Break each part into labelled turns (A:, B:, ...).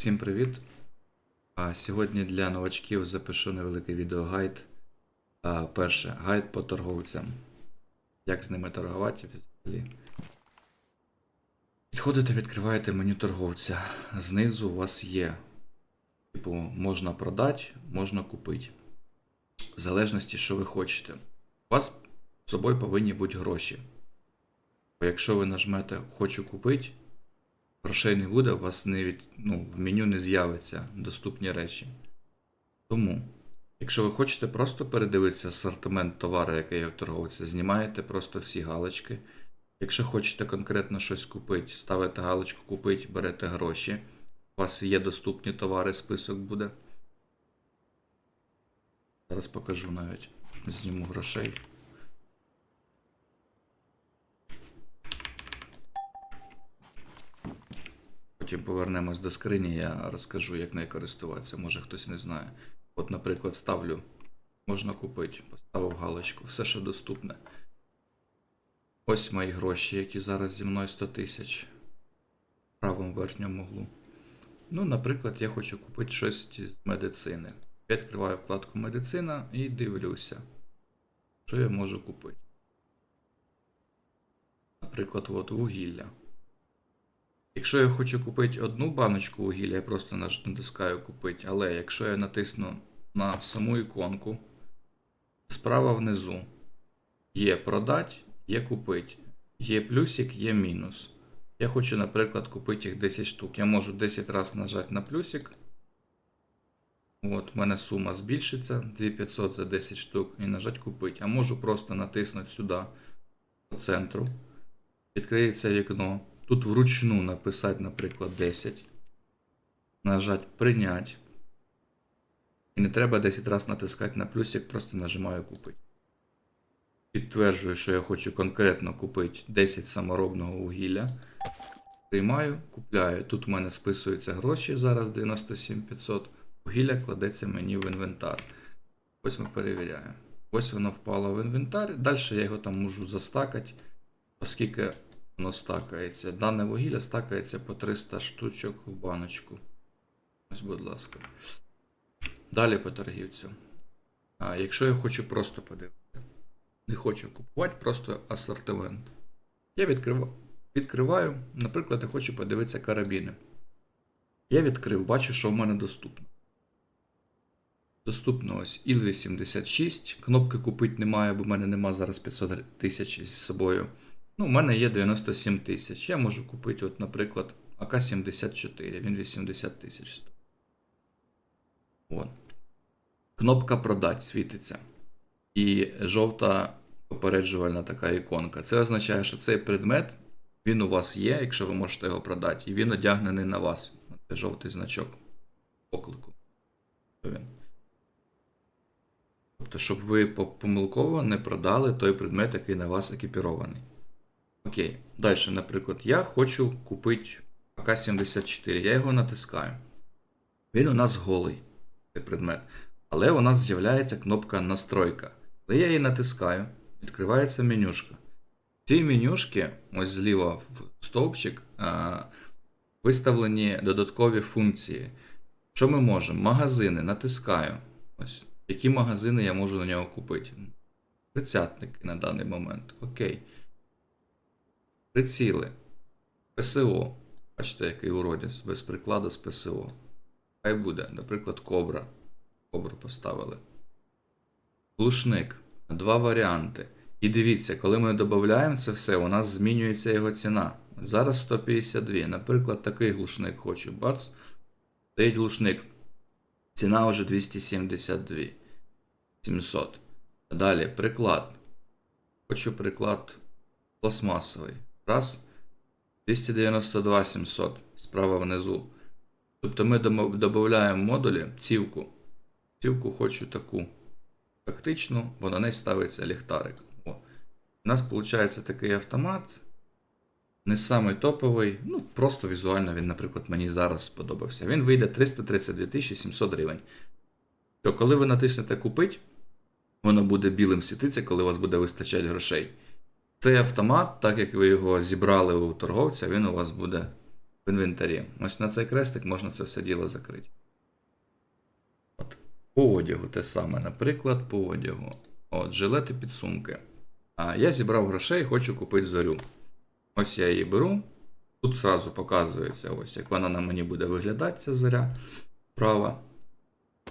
A: Всім привіт! А сьогодні для новачків запишу невеликий відеогайд. А, перше, гайд по торговцям. Як з ними торгувати взагалі. Підходите, відкриваєте меню торговця. Знизу у вас є. Типу, можна продати, можна купити. В залежності, що ви хочете. У вас з собою повинні бути гроші. Бо якщо ви нажмете Хочу купити, грошей не буде, у вас не від, ну, в меню не з'явиться доступні речі. Тому, якщо ви хочете просто передивитися асортимент товару, який є в торговці, знімаєте просто всі галочки. Якщо хочете конкретно щось купити, ставите галочку купити, берете гроші. У вас є доступні товари, список буде. Зараз покажу навіть. Зніму грошей. Потім повернемось до скрині, я розкажу, як нею користуватися. Може хтось не знає. От, наприклад, ставлю, можна купити, поставив галочку, все, що доступне. Ось мої гроші, які зараз зі мною 100 тисяч в правому верхньому углу. Ну, наприклад, я хочу купити щось з медицини. Я відкриваю вкладку медицина і дивлюся, що я можу купити. Наприклад, от вугілля. Якщо я хочу купити одну баночку вугілля, я просто натискаю купити. Але якщо я натисну на саму іконку, справа внизу є продать, є купити. Є плюсик, є мінус. Я хочу, наприклад, купити їх 10 штук. Я можу 10 разів нажати на плюсик. От, у мене сума збільшиться 2500 за 10 штук і нажати купити. А можу просто натиснути сюди, по центру. Відкриється вікно. Тут вручну написати, наприклад, 10. Нажати прийняти. І не треба 10 разів натискати на плюсик, просто нажимаю купити. Підтверджую, що я хочу конкретно купити 10 саморобного вугілля. Приймаю, купляю. Тут у мене списуються гроші, зараз 97 500. Вугілля кладеться мені в інвентар. Ось ми перевіряємо. Ось воно впало в інвентар. Далі я його там можу застакати, оскільки воно стакається. Дане вугілля стакається по 300 штучок в баночку. Ось, будь ласка. Далі по торгівцю. А, якщо я хочу просто подивитися, не хочу купувати, просто асортимент. Я відкриваю, відкриваю, наприклад, я хочу подивитися карабіни. Я відкрив, бачу, що в мене доступно. Доступно ось ІЛ-86. Кнопки купити немає, бо в мене нема зараз 500 тисяч з собою. Ну, у мене є 97 тисяч. Я можу купити, от, наприклад, АК-74, він 80 тисяч. Кнопка продать світиться. І жовта попереджувальна така іконка. Це означає, що цей предмет він у вас є, якщо ви можете його продати, і він одягнений на вас. Це жовтий значок поклику. Тобто, щоб ви помилково не продали той предмет, який на вас екіпірований. Окей. Далі, наприклад, я хочу купити АК-74. Я його натискаю. Він у нас голий, цей предмет. Але у нас з'являється кнопка Настройка. Коли я її натискаю, відкривається менюшка. В цій менюшці, ось зліва в стовпчик, виставлені додаткові функції. Що ми можемо? Магазини натискаю. Ось. Які магазини я можу на нього купити? Тридцятники на даний момент. Окей. Приціли. ПСО. Бачите, який уродець, без прикладу з ПСО. Хай буде, наприклад, кобра. Кобру поставили. Глушник. Два варіанти. І дивіться, коли ми додаємо це все, у нас змінюється його ціна. Зараз 152. Наприклад, такий глушник хочу. Бац. Стоїть глушник. Ціна вже 272. 700. Далі приклад. Хочу приклад пластмасовий. Раз. 292 700. Справа внизу. Тобто ми додаємо модулі цівку. Цівку хочу таку тактичну, бо на неї ставиться ліхтарик. О. У нас виходить такий автомат. Не самий топовий, ну просто візуально він, наприклад, мені зараз сподобався. Він вийде 332 700 гривень. То коли ви натиснете купить, воно буде білим світитися, коли у вас буде вистачати грошей. Цей автомат, так як ви його зібрали у торговця, він у вас буде в інвентарі. Ось на цей крестик можна це все діло закрити. От. По одягу те саме, наприклад, по одягу. От, жилети підсумки. А я зібрав грошей хочу купити зорю. Ось я її беру. Тут зразу показується, ось як вона на мені буде виглядати, ця зоря. Права.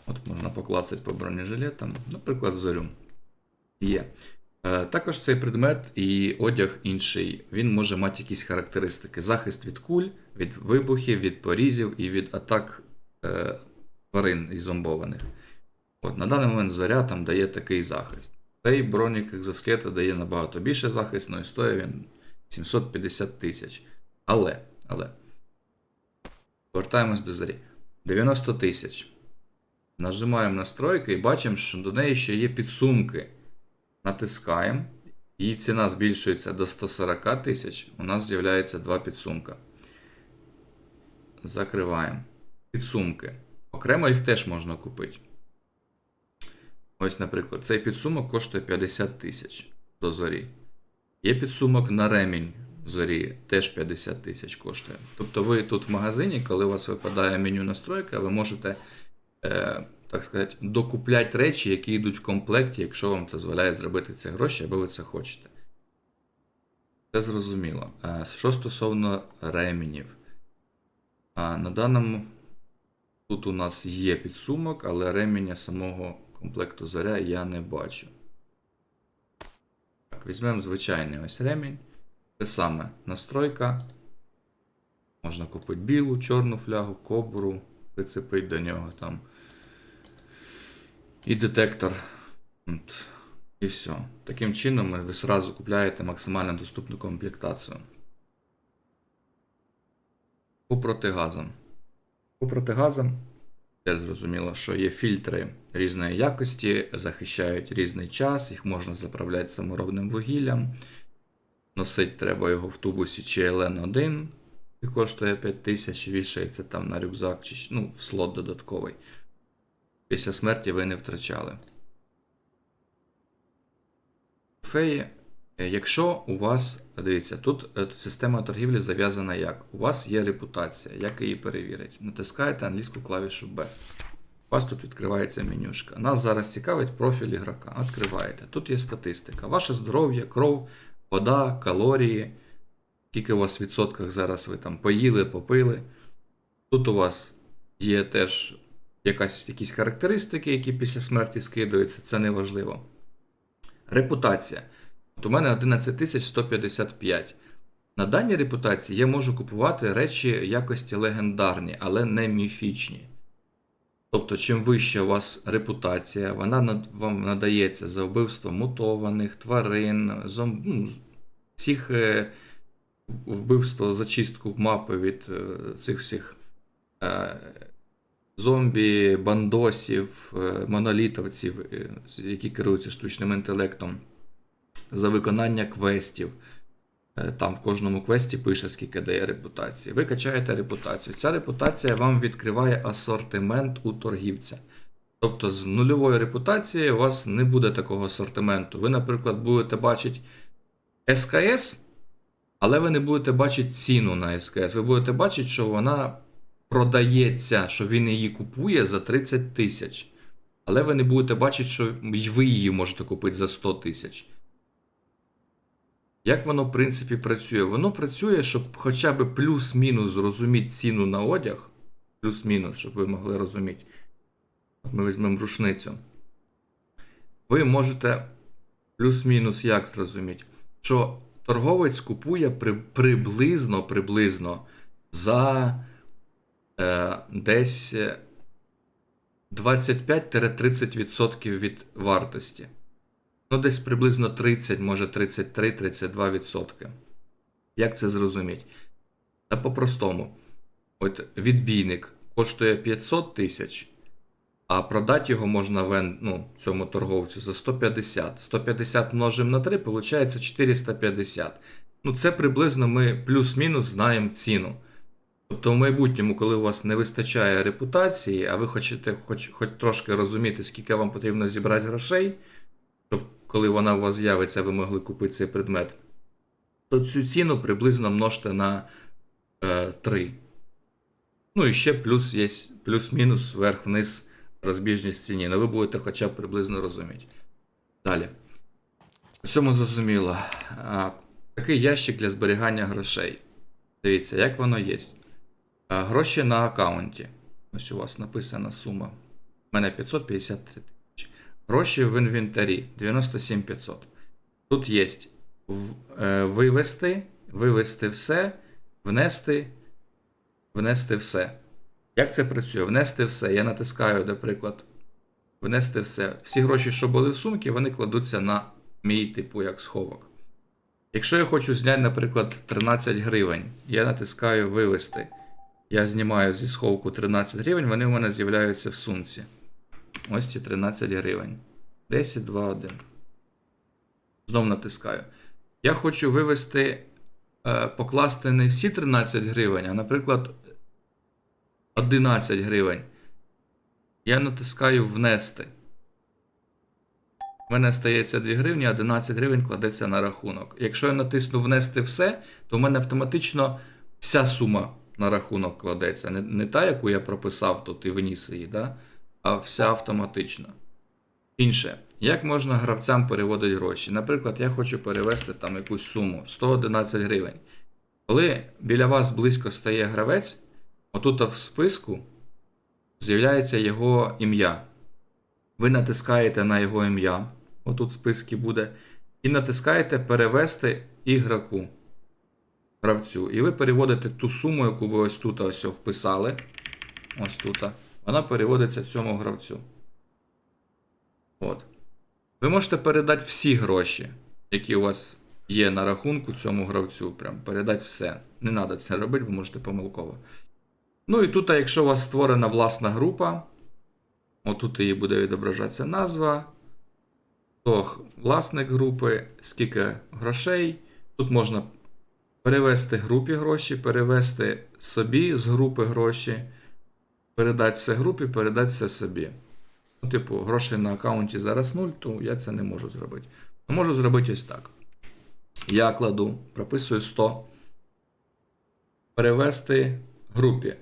A: От можна поклацати по бронежилетам. Наприклад, зорю. Є. Е, Також цей предмет і одяг інший, він може мати якісь характеристики: захист від куль, від вибухів, від порізів і від атак е, тварин і зомбованих. От, на даний момент зоря там дає такий захист. Цей бронік екзоскелета дає набагато більше захису, і стоїть він 750 тисяч. Але, але. Повертаємось до зорі. 90 тисяч. Нажимаємо настройки і бачимо, що до неї ще є підсумки. Натискаємо. Її ціна збільшується до 140 тисяч. У нас з'являється два підсумка. Закриваємо. Підсумки. Окремо їх теж можна купити. Ось, наприклад, цей підсумок коштує 50 тисяч до зорі. Є підсумок на ремінь зорі, теж 50 тисяч коштує. Тобто ви тут в магазині, коли у вас випадає меню настройка, ви можете, е, так сказати, докупляти речі, які йдуть в комплекті, якщо вам дозволяє зробити це гроші, або ви це хочете. Це зрозуміло. Що стосовно ременів. На даному тут у нас є підсумок, але ременя самого комплекту заря я не бачу. Так, візьмемо звичайний ось ремінь. Те саме настройка. Можна купити білу, чорну флягу, кобру, прицепити до нього там. І детектор. От. І все. Таким чином ви зразу купляєте максимально доступну комплектацію. По протигазам. По протигазам теж зрозуміло, що є фільтри різної якості, захищають різний час, їх можна заправляти саморобним вугіллям. Носить треба його в тубусі CLN1, і коштує 5000, вішається там на рюкзак, чи ну, слот додатковий. Після смерті ви не втрачали. Феї, е, якщо у вас, дивіться, тут е, система торгівлі зав'язана як? У вас є репутація, як її перевірити? Натискаєте англійську клавішу B. У вас тут відкривається менюшка. Нас зараз цікавить профіль ігрока. Відкриваєте. Тут є статистика. Ваше здоров'я, кров, вода, калорії. Скільки у вас в відсотках зараз ви там поїли, попили. Тут у вас є теж якась, якісь характеристики, які після смерті скидаються, це не важливо. Репутація. От у мене 11155. На даній репутації я можу купувати речі якості легендарні, але не міфічні. Тобто, чим вища у вас репутація, вона вам надається за вбивство мутованих, тварин, зом... ну, всіх е, вбивство, зачистку мапи від е, цих всіх е, зомбі, бандосів, е, монолітовців, е, які керуються штучним інтелектом, за виконання квестів. Е, Там в кожному квесті пише, скільки дає репутації. Ви качаєте репутацію. Ця репутація вам відкриває асортимент у торгівця. Тобто з нульовою репутацією у вас не буде такого асортименту. Ви, наприклад, будете бачити СКС, але ви не будете бачити ціну на СКС. Ви будете бачити, що вона продається, що він її купує за 30 тисяч. Але ви не будете бачити, що ви її можете купити за 100 тисяч. Як воно, в принципі, працює? Воно працює, щоб хоча б плюс-мінус зрозуміти ціну на одяг. Плюс-мінус, щоб ви могли розуміти. Ми візьмемо рушницю. Ви можете плюс-мінус як зрозуміти, що торговець купує при, приблизно, приблизно за десь 25-30% від вартості. Ну, десь приблизно 30, може 33-32%. Як це зрозуміти? Та по-простому. От відбійник коштує 500 тисяч, а продати його можна вен, ну, цьому торговцю за 150. 150 множимо на 3, виходить 450. Ну, це приблизно ми плюс-мінус знаємо ціну. Тобто в майбутньому, коли у вас не вистачає репутації, а ви хочете хоч, хоч трошки розуміти, скільки вам потрібно зібрати грошей, щоб коли вона у вас з'явиться, ви могли купити цей предмет, то цю ціну приблизно множте на е, 3. Ну і ще плюс є плюс-мінус вверх-вниз розбіжність ціні. Ну ви будете хоча б приблизно розуміти. Далі. В цьому зрозуміло. А, такий ящик для зберігання грошей. Дивіться, як воно є. А, гроші на аккаунті. Ось у вас написана сума. У мене 553 тисячі. Гроші в інвентарі 97 500. Тут є е, вивести, вивести все, внести, внести все. Як це працює? Внести все. Я натискаю, наприклад, внести все. Всі гроші, що були в сумці, вони кладуться на мій типу як сховок. Якщо я хочу зняти, наприклад, 13 гривень, я натискаю вивести. Я знімаю зі сховку 13 гривень, вони у мене з'являються в сумці. Ось ці 13 гривень. 10, 2, 1. Знов натискаю. Я хочу вивести, е, покласти не всі 13 гривень, а, наприклад, 11 гривень. Я натискаю внести. У мене стається 2 гривні, а 11 гривень кладеться на рахунок. Якщо я натисну внести все, то в мене автоматично вся сума на рахунок кладеться. Не, не та, яку я прописав тут і вніс її, да? а вся автоматично. Інше. Як можна гравцям переводити гроші? Наприклад, я хочу перевести там якусь суму 111 гривень. Коли біля вас близько стає гравець, отут в списку з'являється його ім'я. Ви натискаєте на його ім'я, отут в списку буде, і натискаєте перевести ігроку, гравцю. І ви переводите ту суму, яку ви ось тут ось вписали. Ось тут. Вона переводиться цьому гравцю. От. Ви можете передати всі гроші, які у вас є на рахунку цьому гравцю. Прям передати все. Не треба це робити, ви можете помилково. Ну і тут, якщо у вас створена власна група, отут її буде відображатися назва, то власник групи, скільки грошей. Тут можна перевести групі гроші, перевести собі з групи гроші, передати все групі, передати все собі. Ну, типу, грошей на аккаунті зараз 0, то я це не можу зробити. Ну, можу зробити ось так. Я кладу, прописую 100. Перевести групі.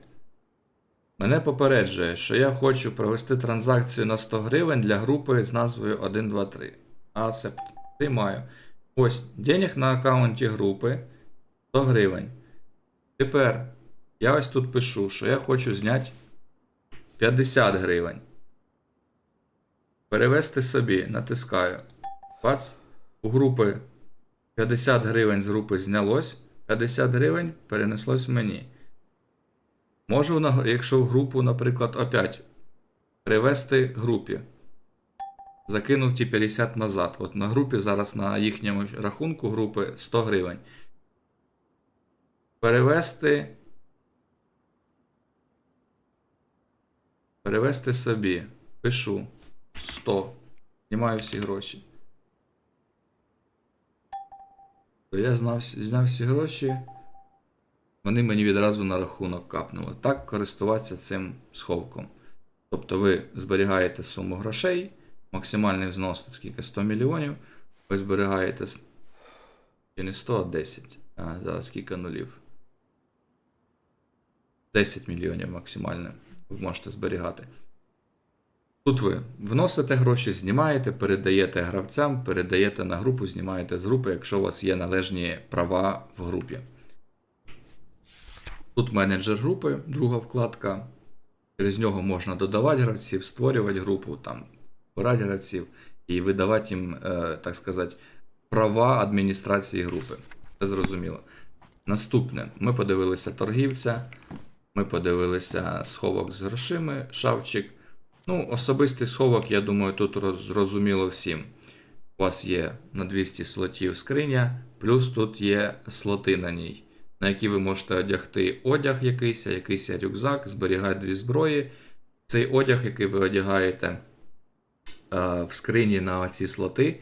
A: Мене попереджує, що я хочу провести транзакцію на 100 гривень для групи з назвою 123. Accept. Приймаю. Ось, денег на аккаунті групи 100 гривень. Тепер я ось тут пишу, що я хочу зняти 50 гривень. Перевести собі, натискаю. Бац. У групи 50 гривень з групи знялось. 50 гривень перенеслось мені. Можу, якщо в групу, наприклад, опять перевести групі. Закинув ті 50 назад. От на групі зараз на їхньому рахунку групи 100 гривень. Перевести. Перевести собі. Пишу 100. Знімаю всі гроші. То я знав, зняв всі гроші. Вони мені відразу на рахунок капнули. Так користуватися цим сховком. Тобто ви зберігаєте суму грошей, максимальний взнос тут скільки 100 мільйонів. Ви зберігаєте чи не 100, а 10. А зараз скільки нулів. 10 мільйонів максимально ви можете зберігати. Тут ви вносите гроші, знімаєте, передаєте гравцям, передаєте на групу, знімаєте з групи, якщо у вас є належні права в групі. Тут менеджер групи, друга вкладка. Через нього можна додавати гравців, створювати групу, там, брати гравців і видавати їм, е, так сказати, права адміністрації групи. Це зрозуміло. Наступне, ми подивилися торгівця, ми подивилися сховок з грошима, шавчик. Ну, особистий сховок, я думаю, тут зрозуміло всім. У вас є на 200 слотів скриня, плюс тут є слоти на ній, на які ви можете одягти одяг якийсь, якийсь рюкзак, зберігати дві зброї. Цей одяг, який ви одягаєте е, в скрині на ці слоти,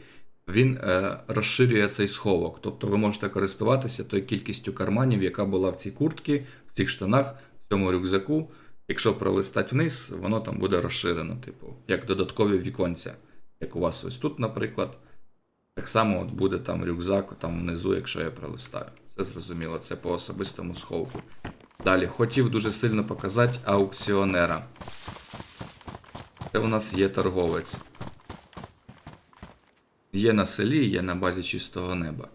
A: він е, розширює цей сховок. Тобто ви можете користуватися тою кількістю карманів, яка була в цій куртці, в цих штанах, цьому рюкзаку. Якщо пролистати вниз, воно там буде розширено, типу, як додаткові віконця. Як у вас ось тут, наприклад. Так само от буде там рюкзак там внизу, якщо я пролистаю. Це зрозуміло, це по особистому сховку. Далі, хотів дуже сильно показати аукціонера. Це у нас є торговець. Є на селі, є на базі чистого неба.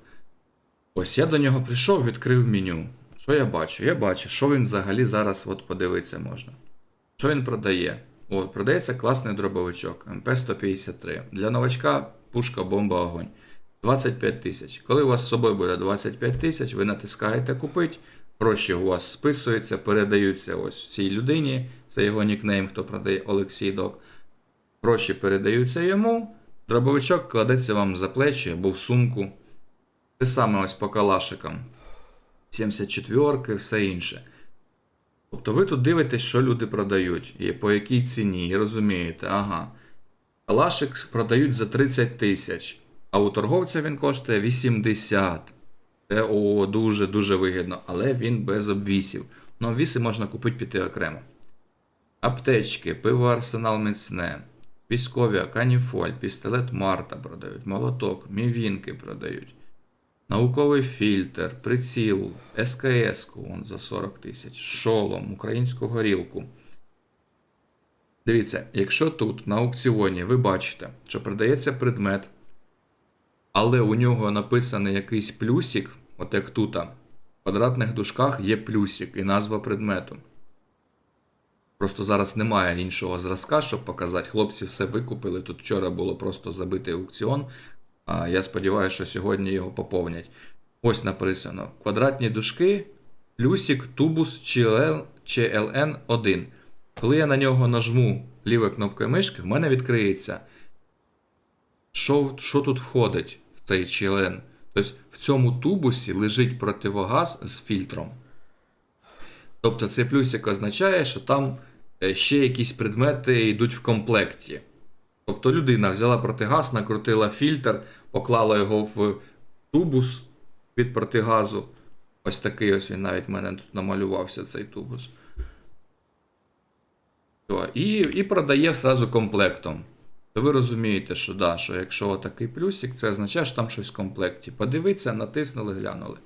A: Ось я до нього прийшов, відкрив меню. Що я бачу? Я бачу, що він взагалі зараз от подивитися можна. Що він продає? О, продається класний дробовичок МП-153. Для новачка пушка, бомба, огонь. 25 тисяч. Коли у вас з собою буде 25 тисяч, ви натискаєте купити, гроші у вас списуються, передаються ось цій людині. Це його нікнейм, хто продає Олексій Док. Гроші передаються йому. Дробовичок кладеться вам за плечі або в сумку. Те саме ось по калашикам. 74-ки, все інше. Тобто ви тут дивитесь, що люди продають, і по якій ціні, і розумієте, ага. Калашик продають за 30 тисяч, а у торговця він коштує 80. Це дуже-дуже вигідно, але він без обвісів. Ну, обвіси можна купити піти окремо. Аптечки, пиво Арсенал міцне, військові, каніфоль, пістолет Марта продають, молоток, мівінки продають. Науковий фільтр, приціл, СКС-ку за 40 тисяч, шолом, українську горілку. Дивіться, якщо тут на аукціоні ви бачите, що продається предмет, але у нього написаний якийсь плюсик, от як тут, в квадратних дужках є плюсик і назва предмету. Просто зараз немає іншого зразка, щоб показати. Хлопці все викупили. Тут вчора було просто забитий аукціон. Я сподіваюся, що сьогодні його поповнять. Ось написано: квадратні дужки, плюсик, тубус LN 1. Коли я на нього нажму лівою кнопкою мишки, в мене відкриється, що, що тут входить в цей член. Тобто в цьому тубусі лежить противогаз з фільтром. Тобто цей плюсик означає, що там е, ще якісь предмети йдуть в комплекті. Тобто людина взяла протигаз, накрутила фільтр, поклала його в тубус від протигазу. Ось такий ось він навіть в мене тут намалювався цей тубус. І і продає зразу комплектом. То ви розумієте, що да, що якщо такий плюсик, це означає, що там щось в комплекті. Подивіться, натиснули, глянули.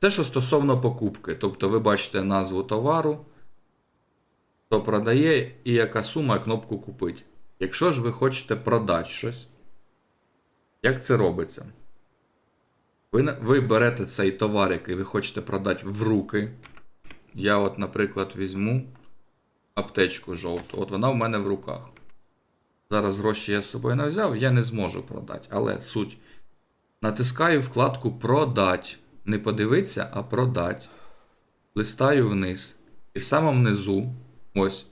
A: Це що стосовно покупки. Тобто ви бачите назву товару, хто продає і яка сума кнопку купити. Якщо ж ви хочете продати щось, як це робиться? Ви, ви берете цей товар, який ви хочете продати в руки. Я, от, наприклад, візьму аптечку жовту. От вона в мене в руках. Зараз гроші я з собою не взяв, я не зможу продати. Але суть. Натискаю вкладку Продать. Не подивитися, а продать. Листаю вниз. І в самому низу, ось,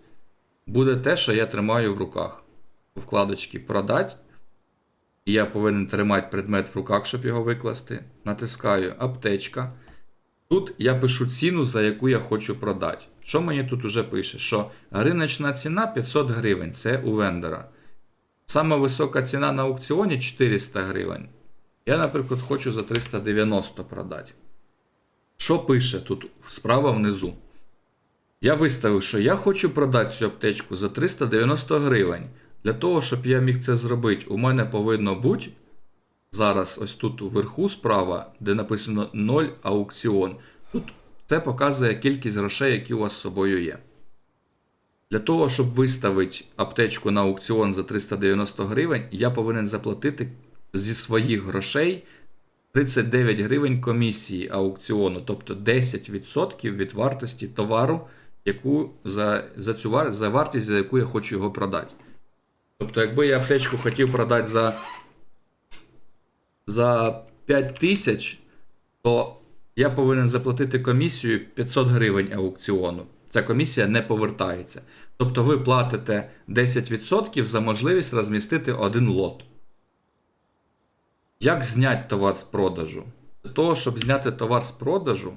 A: буде те, що я тримаю в руках. У вкладочці Продать. І я повинен тримати предмет в руках, щоб його викласти. Натискаю аптечка. Тут я пишу ціну, за яку я хочу продати. Що мені тут уже пише? Що риночна ціна 500 гривень, це у вендора. Сама висока ціна на аукціоні 400 гривень. Я, наприклад, хочу за 390 продати. Що пише тут справа внизу? Я виставив, що я хочу продати цю аптечку за 390 гривень. Для того, щоб я міг це зробити, у мене повинно бути зараз, ось тут вверху справа, де написано 0 аукціон. Тут це показує кількість грошей, які у вас з собою є. Для того, щоб виставити аптечку на аукціон за 390 гривень, я повинен заплатити зі своїх грошей 39 гривень комісії аукціону, тобто 10% від вартості товару, яку за, за, цю, за вартість, за яку я хочу його продати. Тобто, якби я аптечку хотів продати за, за 5 тисяч, то я повинен заплатити комісію 500 гривень аукціону. Ця комісія не повертається. Тобто ви платите 10% за можливість розмістити один лот. Як зняти товар з продажу? Для того, щоб зняти товар з продажу,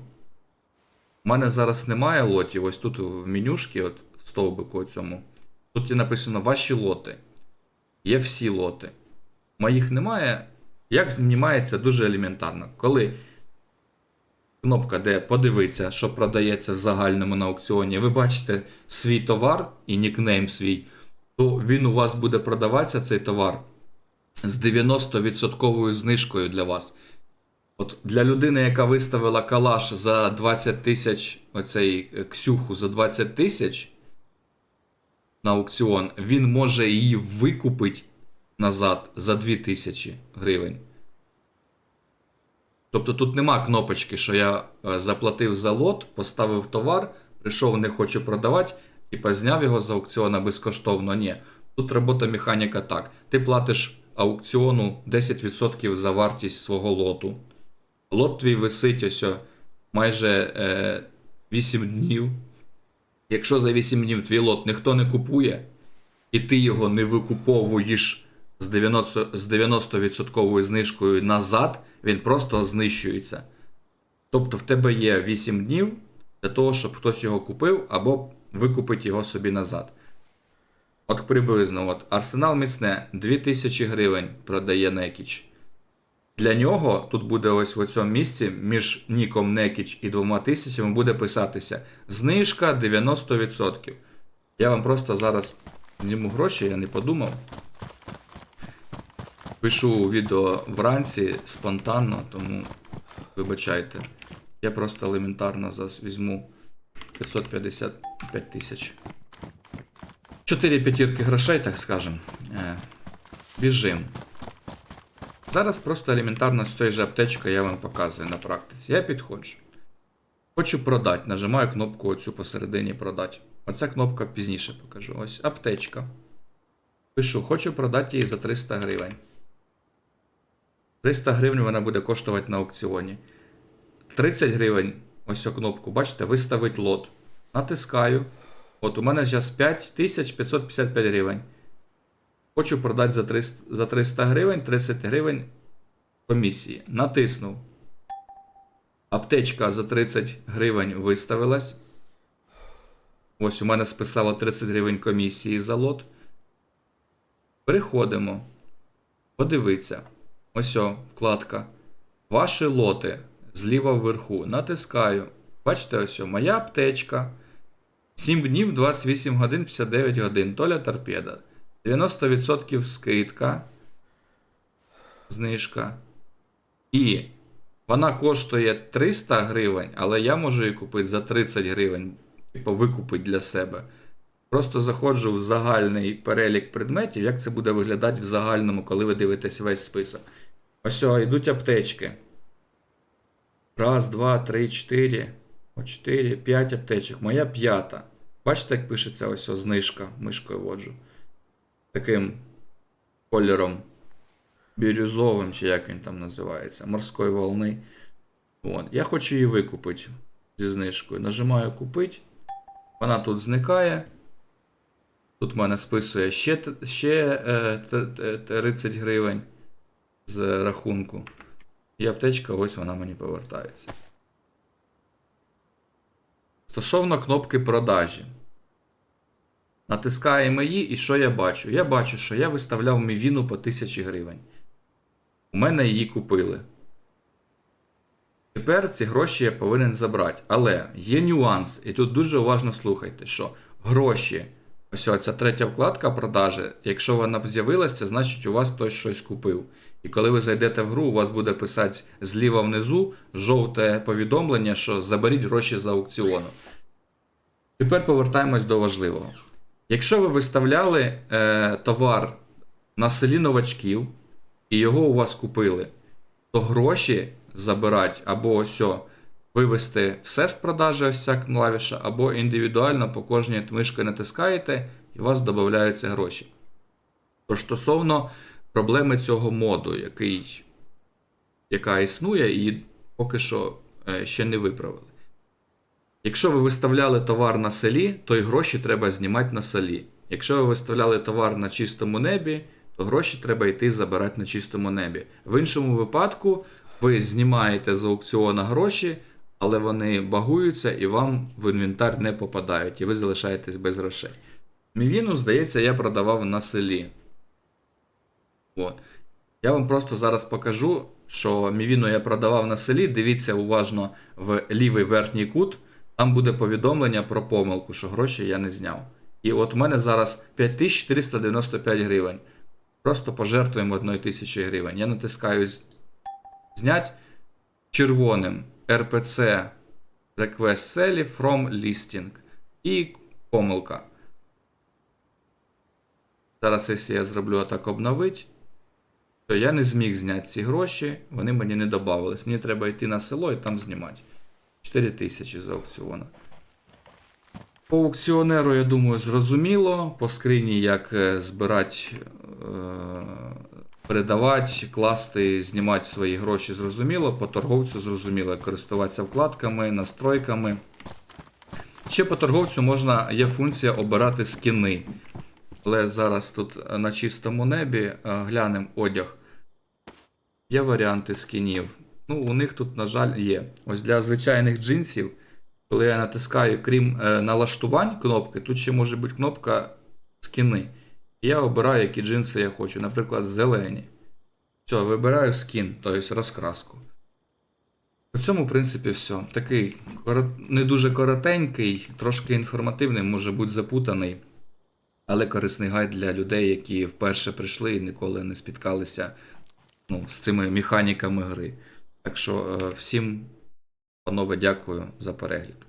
A: у мене зараз немає лотів. Ось тут в менюшці, от в стовбику цьому. Тут є написано ваші лоти. Є всі лоти. Моїх немає. Як знімається дуже елементарно. Коли кнопка, де подивитися, що продається в загальному на аукціоні, ви бачите свій товар і нікнейм свій, то він у вас буде продаватися цей товар з 90% знижкою для вас. От для людини, яка виставила калаш за 20 тисяч, оцей е, Ксюху за 20 тисяч на аукціон, він може її викупити назад за 2 тисячі гривень. Тобто тут нема кнопочки, що я е, заплатив за лот, поставив товар, прийшов, не хочу продавати, типа зняв його з аукціона безкоштовно. Ні. Тут робота механіка так. Ти платиш аукціону 10% за вартість свого лоту. Лот твій висить ось майже е, 8 днів. Якщо за 8 днів твій лот ніхто не купує, і ти його не викуповуєш з 90%, з 90% знижкою назад, він просто знищується. Тобто в тебе є 8 днів для того, щоб хтось його купив або викупить його собі назад. От приблизно, от арсенал міцне 2000 гривень продає Некіч. Для нього тут буде ось в цьому місці між ніком Некіч і 2000 буде писатися знижка 90%. Я вам просто зараз зніму гроші, я не подумав. Пишу відео вранці спонтанно, тому вибачайте. Я просто елементарно зараз візьму 555 тисяч. Чотири п'ятірки грошей, так скажем. Е, біжим. Зараз просто елементарно з тої же аптечки я вам показую на практиці. Я підходжу. Хочу продати. Нажимаю кнопку оцю посередині продати. Оця кнопка пізніше покажу. Ось аптечка. Пишу, хочу продати її за 300 гривень. 300 гривень вона буде коштувати на аукціоні. 30 гривень, ось цю кнопку, бачите, виставить лот. Натискаю. От у мене зараз 5555 гривень. Хочу продати за 300, за 300 гривень, 30 гривень комісії. Натиснув. Аптечка за 30 гривень виставилась. Ось у мене списало 30 гривень комісії за лот. Переходимо. Подивіться. Ось о, вкладка. Ваші лоти зліва вверху. Натискаю. Бачите, ось о, моя аптечка. 7 днів 28 годин 59 годин. Толя торпеда. 90% скидка. Знижка. І вона коштує 300 гривень, але я можу її купити за 30 гривень. Типу, викупити для себе. Просто заходжу в загальний перелік предметів, як це буде виглядати в загальному, коли ви дивитесь весь список. Ось, о, йдуть аптечки. Раз, два, три, чотири. О, чотири, п'ять аптечок. Моя п'ята. Бачите, як пишеться ось о, знижка, мишкою воджу. Таким кольором бірюзовим, чи як він там називається, морської волни. От. Я хочу її викупити зі знижкою. Нажимаю купити. Вона тут зникає. Тут в мене списує ще, ще е, т- т- 30 гривень з рахунку. І аптечка, ось вона мені повертається. Стосовно кнопки продажі. Натискаємо її, і що я бачу? Я бачу, що я виставляв мівіну по 1000 гривень. У мене її купили. Тепер ці гроші я повинен забрати. Але є нюанс, і тут дуже уважно слухайте, що гроші, ось ця третя вкладка продажі, якщо вона з'явилася, значить у вас хтось щось купив. І коли ви зайдете в гру, у вас буде писати зліва внизу жовте повідомлення, що заберіть гроші з аукціону. Тепер повертаємось до важливого. Якщо ви виставляли е, товар на селі новачків, і його у вас купили, то гроші забирати або ось вивести все з продажі, ось ця клавіша, або індивідуально по кожній мишкою натискаєте, і у вас додаються гроші. Тож стосовно проблеми цього моду, який, яка існує, і поки що е, ще не виправили. Якщо ви виставляли товар на селі, то й гроші треба знімати на селі. Якщо ви виставляли товар на чистому небі, то гроші треба йти забирати на чистому небі. В іншому випадку ви знімаєте з аукціона гроші, але вони багуються і вам в інвентар не попадають, і ви залишаєтесь без грошей. Мівіну, здається, я продавав на селі. От. Я вам просто зараз покажу, що мівіну я продавав на селі. Дивіться уважно в лівий верхній кут. Там буде повідомлення про помилку, що гроші я не зняв. І от у мене зараз 5495 гривень. Просто пожертвуємо 1 тисячі гривень. Я натискаю знять. червоним RPC Request Sell from Listing і помилка. Зараз, якщо я зроблю атак обновить, то я не зміг зняти ці гроші, вони мені не додавались. Мені треба йти на село і там знімати. 4 тисячі за аукціона. По аукціонеру, я думаю, зрозуміло. По скрині, як е, збирати, е, передавати, класти, знімати свої гроші, зрозуміло. По торговцю зрозуміло, користуватися вкладками, настройками. Ще по торговцю можна, є функція обирати скіни. Але зараз тут е, на чистому небі глянемо одяг. Є варіанти скінів. Ну, у них тут, на жаль, є. Ось для звичайних джинсів, коли я натискаю, крім е, налаштувань кнопки, тут ще може бути кнопка скіни. І я обираю, які джинси я хочу. Наприклад, зелені. Все, вибираю скін, тобто розкраску. У цьому, в принципі, все. Такий не дуже коротенький, трошки інформативний, може бути запутаний, але корисний гайд для людей, які вперше прийшли і ніколи не спіткалися ну, з цими механіками гри. Так що е, всім, панове, дякую за перегляд.